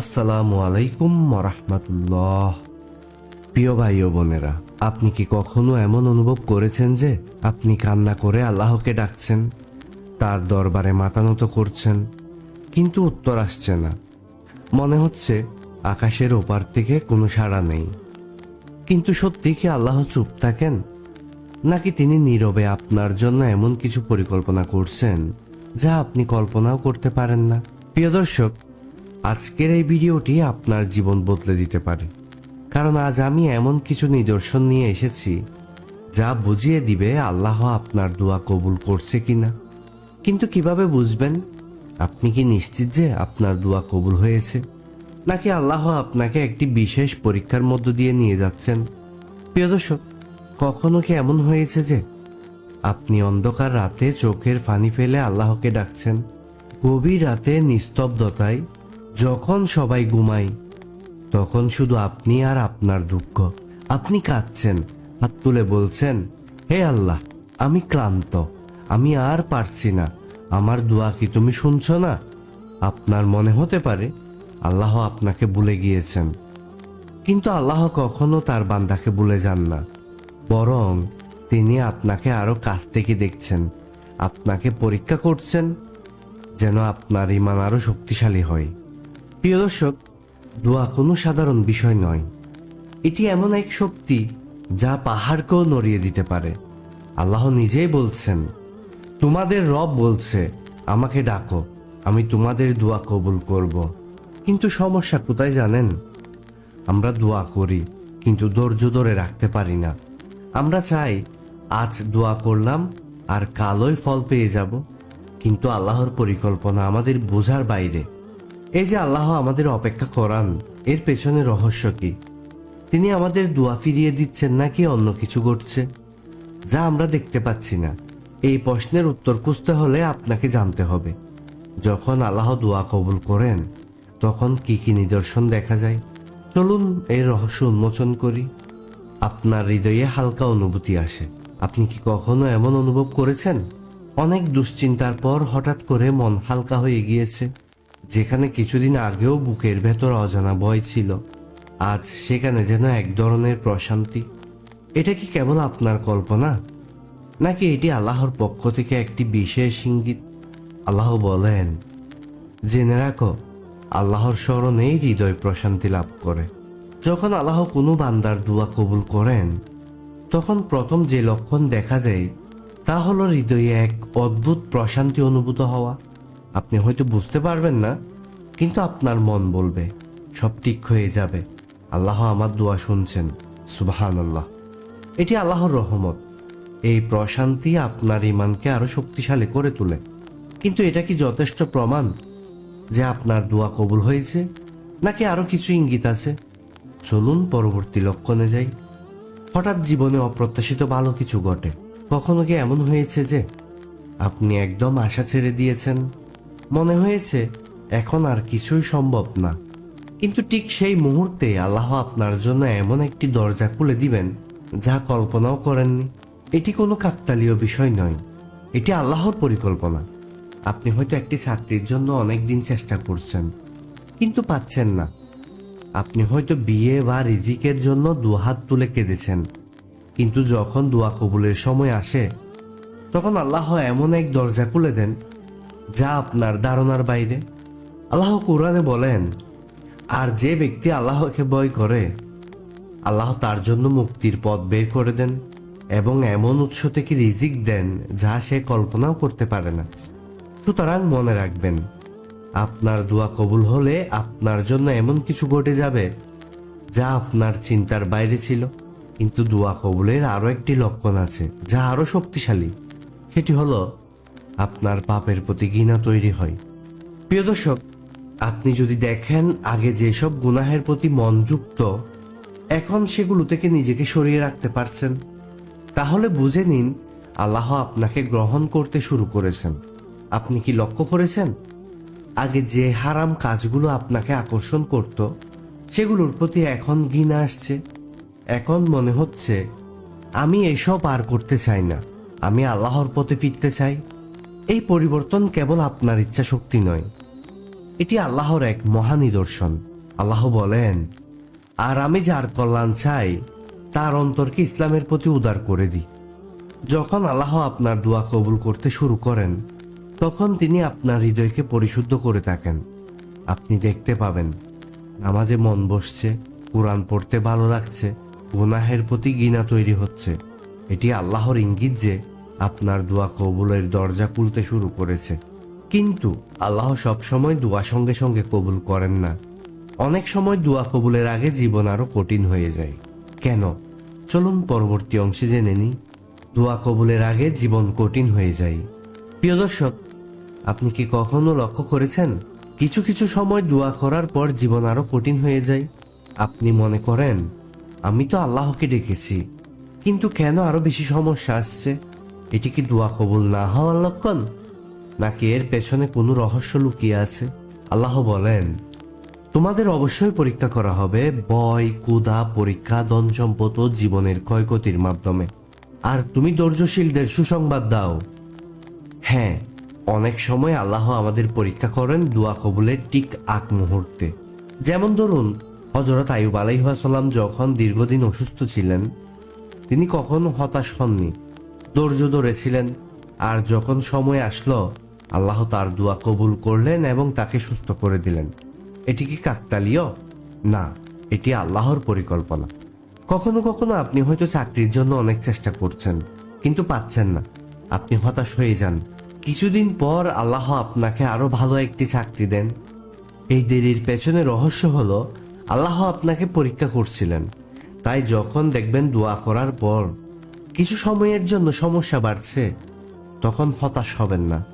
আসসালামু আলাইকুম রহমতুল্লাহ প্রিয় ভাই ও বোনেরা, আপনি কি কখনো এমন অনুভব করেছেন যে আপনি কান্না করে আল্লাহকে ডাকছেন, তার দরবারে মাতানত করছেন, কিন্তু উত্তর আসছে না? মনে হচ্ছে আকাশের ওপার থেকে কোনো সাড়া নেই। কিন্তু সত্যি কি আল্লাহ চুপ থাকেন? নাকি তিনি নীরবে আপনার জন্য এমন কিছু পরিকল্পনা করছেন যা আপনি কল্পনাও করতে পারেন না? প্রিয় দর্শক, আজকের এই ভিডিওটি আপনার জীবন বদলে দিতে পারে। কারণ আজ আমি এমন কিছু নিদর্শন নিয়ে এসেছি যা বুঝিয়ে দিবে আল্লাহ আপনার দোয়া কবুল করছে কিনা। কিন্তু কীভাবে বুঝবেন? আপনি কি নিশ্চিত যে আপনার দোয়া কবুল হয়েছে? নাকি আল্লাহ আপনাকে একটি বিশেষ পরীক্ষার মধ্য দিয়ে নিয়ে যাচ্ছেন? প্রিয় দর্শক কখনো কি এমন হয়েছে যে আপনি অন্ধকার রাতে চোখের ফানি ফেলে আল্লাহকে ডাকছেন? গভীর রাতে নিস্তব্ধতায় যখন সবাই ঘুমায়, তখন শুধু আপনি আর আপনার দুঃখ। আপনি কাঁদছেন, হাত তুলে বলছেন, হে আল্লাহ, আমি ক্লান্ত, আমি আর পারছি না। আমার দোয়া কি তুমি শুনছো না? আপনার মনে হতে পারে আল্লাহ আপনাকে ভুলে গিয়েছেন। কিন্তু আল্লাহ কখনো তার বান্দাকে ভুলে যান না। বরং তিনি আপনাকে আরও কাছ থেকে দেখছেন, আপনাকে পরীক্ষা করছেন যেন আপনার ইমান আরও শক্তিশালী হয়। প্রিয় দর্শক, দোয়া কোনো সাধারণ বিষয় নয়। এটি এমন এক শক্তি যা পাহাড়কেও নড়িয়ে দিতে পারে। আল্লাহ নিজেই বলছেন, তোমাদের রব বলছে, আমাকে ডাকো, আমি তোমাদের দোয়া কবুল করব। কিন্তু সমস্যা কোথায় জানেন? আমরা দোয়া করি, কিন্তু ধৈর্য ধরে রাখতে পারি না। আমরা চাই আজ দোয়া করলাম আর কালোই ফল পেয়ে যাব। কিন্তু আল্লাহর পরিকল্পনা আমাদের বোঝার বাইরে। এই যে আল্লাহ আমাদের অপেক্ষা করান, এর পেছনে রহস্য কি? তিনি আমাদের দোয়া ফিরিয়ে দিচ্ছেন নাকি অন্য কিছু ঘটছে? যা আমরা দেখতে পাচ্ছি না। এই প্রশ্নের উত্তর খুঁজতে হলে আপনাকে জানতে হবে। যখন আল্লাহ দোয়া কবুল করেন, তখন কি কি নিদর্শন দেখা যায়? চলুন এই রহস্য উন্মোচন করি। আপনার হৃদয়ে হালকা অনুভূতি আসে। আপনি কি কখনো এমন অনুভব করেছেন? অনেক দুশ্চিন্তার পর হঠাৎ করে মন হালকা হয়ে গিয়েছে। যেখানে কিছুদিন আগেও বুকের ভেতর অজানা ভয় ছিল। আজ সেখানে যেন এক ধরনের প্রশান্তি। এটা কি কেবল আপনার কল্পনা? নাকি এটি আল্লাহর পক্ষ থেকে একটি বিশেষ ইঙ্গিত? আল্লাহ বলেন, জেনে রাখো, আল্লাহর স্মরণেই হৃদয় প্রশান্তি লাভ করে। যখন আল্লাহ কোনো বান্দার দোয়া কবুল করেন, তখন প্রথম যে লক্ষণ দেখা যায়, তা হলো হৃদয়ে এক অদ্ভুত প্রশান্তি অনুভূত হওয়া। আপনি হয়তো বুঝতে পারবেন না, কিন্তু আপনার মন বলবে, সব ঠিক হয়ে যাবে। আল্লাহ আমার দোয়া শুনছেন সুবাহান আল্লাহ এটি আল্লাহর রহমত। এই প্রশান্তি আপনার ইমানকে আরও শক্তিশালী করে তোলে। কিন্তু এটা কি যথেষ্ট প্রমাণ যে আপনার দোয়া কবুল হয়েছে, নাকি আরও কিছু ইঙ্গিত আছে? চলুন পরবর্তী লক্ষণে যাই। হঠাৎ জীবনে অপ্রত্যাশিত ভালো কিছু ঘটে। কখনো কি এমন হয়েছে যে আপনি একদম আশা ছেড়ে দিয়েছেন? মনে হয়েছে, এখন আর কিছুই সম্ভব না। কিন্তু ঠিক সেই মুহূর্তে আল্লাহ আপনার জন্য এমন একটি দরজা খুলে দিবেন, যা কল্পনাও করেননি। এটি কোনো কাকতালীয় বিষয় নয়। এটি আল্লাহর পরিকল্পনা। আপনি হয়তো একটি চাকরির জন্য অনেক দিন চেষ্টা করছেন, কিন্তু পাচ্ছেন না। আপনি হয়তো বিয়ে বা রিজিকের জন্য দুহাত তুলে কেঁদেছেন। কিন্তু যখন দোয়া কবুলের সময় আসে, তখন আল্লাহ এমন এক দরজা খুলে দেন, যা আপনার ধারণার বাইরে। আল্লাহ কোরআনে বলেন, আর যে ব্যক্তি আল্লাহকে ভয় করে, আল্লাহ তার জন্য মুক্তির পথ বের করে দেন এবং এমন উৎস থেকে রিজিক দেন যা সে কল্পনাও করতে পারে না। সুতরাং মনে রাখবেন আপনার দোয়া কবুল হলে আপনার জন্য এমন কিছু ঘটে যাবে যা আপনার চিন্তার বাইরে ছিল। কিন্তু দোয়া কবুলের আরও একটি লক্ষণ আছে, যা আরও শক্তিশালী। সেটি হলো, আপনার পাপের প্রতি ঘৃণা তৈরি হয়। প্রিয় দর্শক, আপনি যদি দেখেন আগে যেসব গুনাহের প্রতি মন যুক্ত, এখন সেগুলো থেকে নিজেকে সরিয়ে রাখতে পারছেন, তাহলে বুঝে নিন, আল্লাহ আপনাকে গ্রহণ করতে শুরু করেছেন। আপনি কি লক্ষ্য করেছেন? আগে যে হারাম কাজগুলো আপনাকে আকর্ষণ করত, সেগুলোর প্রতি এখন ঘৃণা আসছে। এখন মনে হচ্ছে, আমি এসব আর করতে চাই না। আমি আল্লাহর পথে ফিরতে চাই। এই পরিবর্তন কেবল আপনার ইচ্ছা শক্তি নয়। এটি আল্লাহর এক মহা নিদর্শন। আল্লাহ বলেন, আর আমি যার কল্যাণ চাই, তার অন্তরকে ইসলামের প্রতি উদার করে দিই। যখন আল্লাহ আপনার দোয়া কবুল করতে শুরু করেন তখন তিনি আপনার হৃদয়কে পরিশুদ্ধ করে থাকেন। আপনি দেখতে পাবেন, নামাজে মন বসছে, কোরআন পড়তে ভালো লাগছে, গুনাহের প্রতি গিনা তৈরি হচ্ছে। এটি আল্লাহর ইঙ্গিত যে আপনার দোয়া কবুলের দরজা খুলতে শুরু করেছে। কিন্তু আল্লাহ সবসময় দোয়া সঙ্গে সঙ্গে কবুল করেন না। অনেক সময় দোয়া কবুলের আগে জীবন আরও কঠিন হয়ে যায়। কেন? চলুন পরবর্তী অংশে জেনে নিই। দোয়া কবুলের আগে জীবন কঠিন হয়ে যায়। প্রিয় দর্শক আপনি কি কখনো লক্ষ্য করেছেন? কিছু কিছু সময় দোয়া করার পর জীবন আরও কঠিন হয়ে যায়। আপনি মনে করেন, আমি তো আল্লাহকে ডেকেছি, কিন্তু কেন আরও বেশি সমস্যা আসছে? এটি কি দোয়া কবুল না হওয়ার লক্ষণ? নাকি এর পেছনে কোনো রহস্য লুকিয়ে আছে? আল্লাহ বলেন, তোমাদের অবশ্যই পরীক্ষা করা হবে বয়, কুদা, পরীক্ষা, ধন সম্পদ ও জীবনের ক্ষয়ক্ষতির মাধ্যমে। আর তুমি ধৈর্যশীলদের সুসংবাদ দাও। হ্যাঁ অনেক সময় আল্লাহ আমাদের পরীক্ষা করেন দোয়া কবুলের ঠিক আগ মুহূর্তে। যেমন ধরুন হজরত আয়ুব আলাইহাসাল্লাম যখন দীর্ঘদিন অসুস্থ ছিলেন, তিনি কখনো হতাশ হননি, ধৈর্য ধরেছিলেন আর যখন সময় আসলো, আল্লাহ তার দোয়া কবুল করলেন এবং তাকে সুস্থ করে দিলেন। এটি কি কাকতালীয়? না, এটি আল্লাহর পরিকল্পনা। কখনো কখনো আপনি হয়তো চাকরির জন্য অনেক চেষ্টা করছেন, কিন্তু পাচ্ছেন না। আপনি হতাশ হয়ে যান। কিছুদিন পর আল্লাহ আপনাকে আরও ভালো একটি চাকরি দেন। এই দেরির পেছনে রহস্য হলো, আল্লাহ আপনাকে পরীক্ষা করছিলেন। তাই যখন দেখবেন দোয়া করার পর কিছু সময়ের জন্য সমস্যা বাড়ছে, তখন হতাশ হবেন না।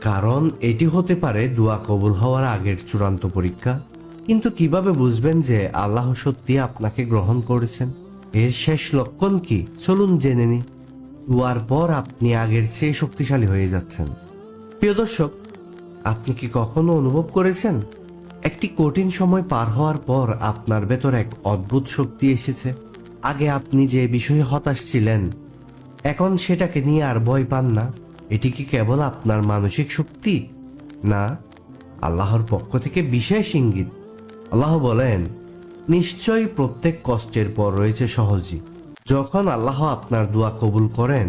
কারণ এটি হতে পারে দোয়া কবুল হওয়ার আগের চূড়ান্ত পরীক্ষা। কিন্তু কীভাবে বুঝবেন যে আল্লাহ সত্যি আপনাকে গ্রহণ করেছেন? এর শেষ লক্ষণ কি? চলুন জেনে নি দোয়ার পর আপনি আগের চেয়ে শক্তিশালী হয়ে যাচ্ছেন। প্রিয় দর্শক, আপনি কি কখনো অনুভব করেছেন? একটি কঠিন সময় পার হওয়ার পর আপনার ভেতর এক অদ্ভুত শক্তি এসেছে। আগে আপনি যে বিষয়ে হতাশ ছিলেন, এখন সেটাকে নিয়ে আর ভয় পান না। এটি কি কেবল আপনার মানসিক শক্তি? না, আল্লাহর পক্ষ থেকে বিশেষ ইঙ্গিত। আল্লাহ বলেন, নিশ্চয়ই প্রত্যেক কষ্টের পর রয়েছে সহজই। যখন আল্লাহ আপনার দোয়া কবুল করেন,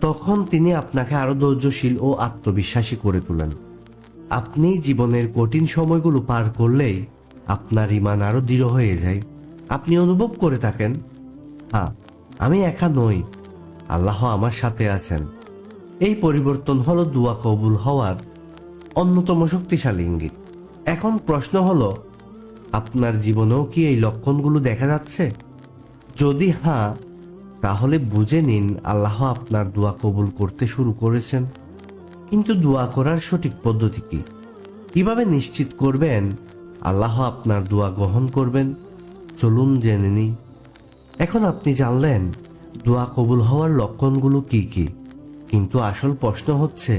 তখন তিনি আপনাকে আরও ধৈর্যশীল ও আত্মবিশ্বাসী করে তোলেন। আপনি জীবনের কঠিন সময়গুলো পার করলেই আপনার ইমান আরও দৃঢ় হয়ে যায়। আপনি অনুভব করে থাকেন হ্যাঁ আমি একা নই, আল্লাহ আমার সাথে আছেন। এই পরিবর্তন হলো দোয়া কবুল হওয়ার অন্যতম শক্তিশালী ইঙ্গিত। এখন প্রশ্ন হলো, আপনার জীবনেও কি এই লক্ষণগুলো দেখা যাচ্ছে? যদি হ্যাঁ তাহলে বুঝে নিন আল্লাহ আপনার দোয়া কবুল করতে শুরু করেছেন। কিন্তু দোয়া করার সঠিক পদ্ধতি কি? কীভাবে নিশ্চিত করবেন আল্লাহ আপনার দোয়া গ্রহণ করবেন? চলুন জেনে নিই। এখন আপনি জানলেন দোয়া কবুল হওয়ার লক্ষণগুলো কি কি। কিন্তু আসল প্রশ্ন হচ্ছে,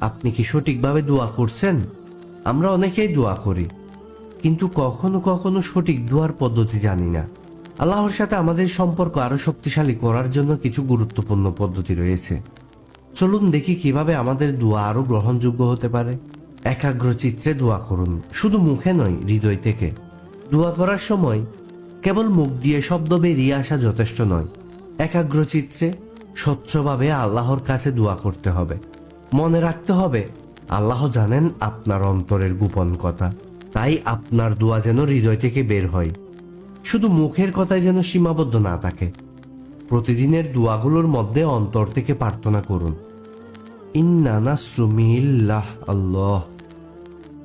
আপনি কি সঠিকভাবে দোয়া করছেন? আমরা অনেকেই দোয়া করি, কিন্তু কখনো কখনো সঠিক দোয়ার পদ্ধতি জানি না। আল্লাহর সাথে আমাদের সম্পর্ক আরও শক্তিশালী করার জন্য কিছু গুরুত্বপূর্ণ পদ্ধতি রয়েছে। চলুন দেখি কীভাবে আমাদের দোয়া আরও গ্রহণযোগ্য হতে পারে। একাগ্র চিত্রে দোয়া করুন, শুধু মুখে নয়, হৃদয় থেকে। দোয়া করার সময় কেবল মুখ দিয়ে শব্দ বেরিয়ে আসা যথেষ্ট নয়। একাগ্র চিত্রে স্বচ্ছভাবে আল্লাহর কাছে দোয়া করতে হবে। মনে রাখতে হবে, আল্লাহ জানেন আপনার অন্তরের গোপন কথা। তাই আপনার দোয়া যেন হৃদয় থেকে বের হয়। শুধু মুখের কথায় যেন সীমাবদ্ধ না থাকে। প্রতিদিনের দোয়াগুলোর মধ্যে অন্তর থেকে প্রার্থনা করুন। ইন্নানাসরুমিল্লাহ আল্লাহ।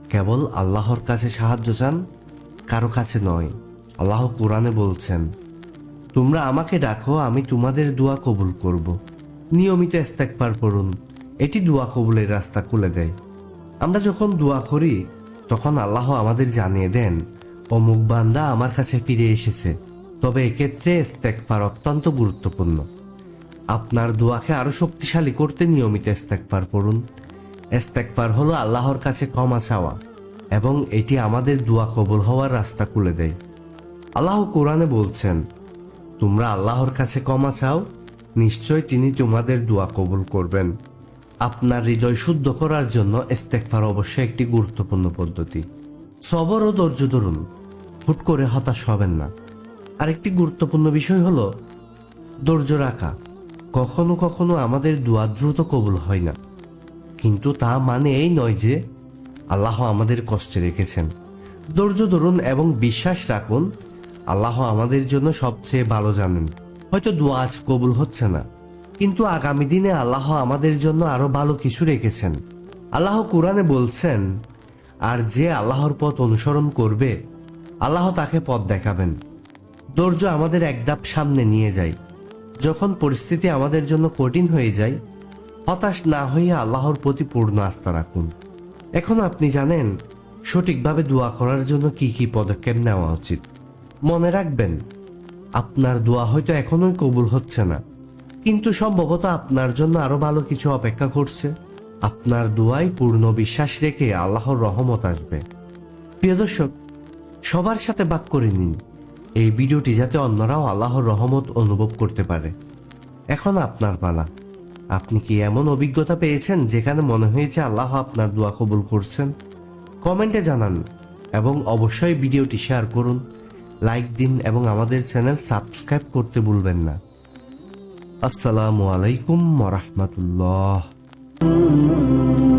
কেবল আল্লাহর কাছে সাহায্য চান, কারও কাছে নয়। আল্লাহ কোরআনে বলছেন, তোমরা আমাকে ডাকো, আমি তোমাদের দোয়া কবুল করব। নিয়মিত ইস্তেকবার করুন এটি দোয়া কবুলের রাস্তা খুলে দেয়। আমরা যখন দোয়া করি, তখন আল্লাহ আমাদের জানিয়ে দেন অমুক বান্দা আমার কাছে ফিরে এসেছে। তবে এক্ষেত্রে ইস্তেকবার অত্যন্ত গুরুত্বপূর্ণ। আপনার দোয়াকে আরও শক্তিশালী করতে নিয়মিত ইস্তেকবার করুন ইস্তেকবার হলো আল্লাহর কাছে ক্ষমা চাওয়া এবং এটি আমাদের দোয়া কবল হওয়ার রাস্তা খুলে দেয়। আল্লাহ কোরআনে বলছেন, তোমরা আল্লাহর কাছে ক্ষমা চাও, নিশ্চয় তিনি তোমাদের দোয়া কবুল করবেন। আপনার হৃদয় শুদ্ধ করার জন্য ইস্তেকফার অবশ্যই একটি গুরুত্বপূর্ণ পদ্ধতি। সবর ও ধৈর্য ধরুন। হুট করে হতাশ হবেন না। আরেকটি গুরুত্বপূর্ণ বিষয় হল ধৈর্য রাখা। কখনো কখনো আমাদের দোয়া দ্রুত কবুল হয় না। কিন্তু তা মানে এই নয় যে আল্লাহ আমাদের কষ্টে রেখেছেন। ধৈর্য ধরুন এবং বিশ্বাস রাখুন, আল্লাহ আমাদের জন্য সবচেয়ে ভালো জানেন। হয়তো দোয়া আজ কবুল হচ্ছে না, কিন্তু আগামী দিনে আল্লাহ আমাদের জন্য আরও ভালো কিছু রেখেছেন। আল্লাহ কোরআনে বলছেন আর যে আল্লাহর পথ অনুসরণ করবে, আল্লাহ তাকে পথ দেখাবেন। ধৈর্য আমাদের এক ধাপ সামনে নিয়ে যায়। যখন পরিস্থিতি আমাদের জন্য কঠিন হয়ে যায়, হতাশ না হয়ে আল্লাহর প্রতি পূর্ণ আস্থা রাখুন। এখন আপনি জানেন, সঠিকভাবে দোয়া করার জন্য কি কি পদক্ষেপ নেওয়া উচিত। মনে রাখবেন, আপনার দোয়া হয়তো এখনোই কবুল হচ্ছে না, কিন্তু সম্ভবত আপনার জন্য আরও ভালো কিছু অপেক্ষা করছে। আপনার দোয়ায় পূর্ণ বিশ্বাস রেখে আল্লাহর রহমত আসবে। প্রিয় দর্শক, সবার সাথে বাক করে নিন। এই ভিডিওটি যাতে অন্যরাও আল্লাহর রহমত অনুভব করতে পারে। এখন আপনার পালা। আপনি কি এমন অভিজ্ঞতা পেয়েছেন যেখানে মনে হয়েছে আল্লাহ আপনার দোয়া কবুল করছেন? কমেন্টে জানান এবং অবশ্যই ভিডিওটি শেয়ার করুন, লাইক দিন এবং আমাদের চ্যানেল সাবস্ক্রাইব করতে ভুলবেন না। আসসালামু আলাইকুম রহমতুল্লাহ। Ooh.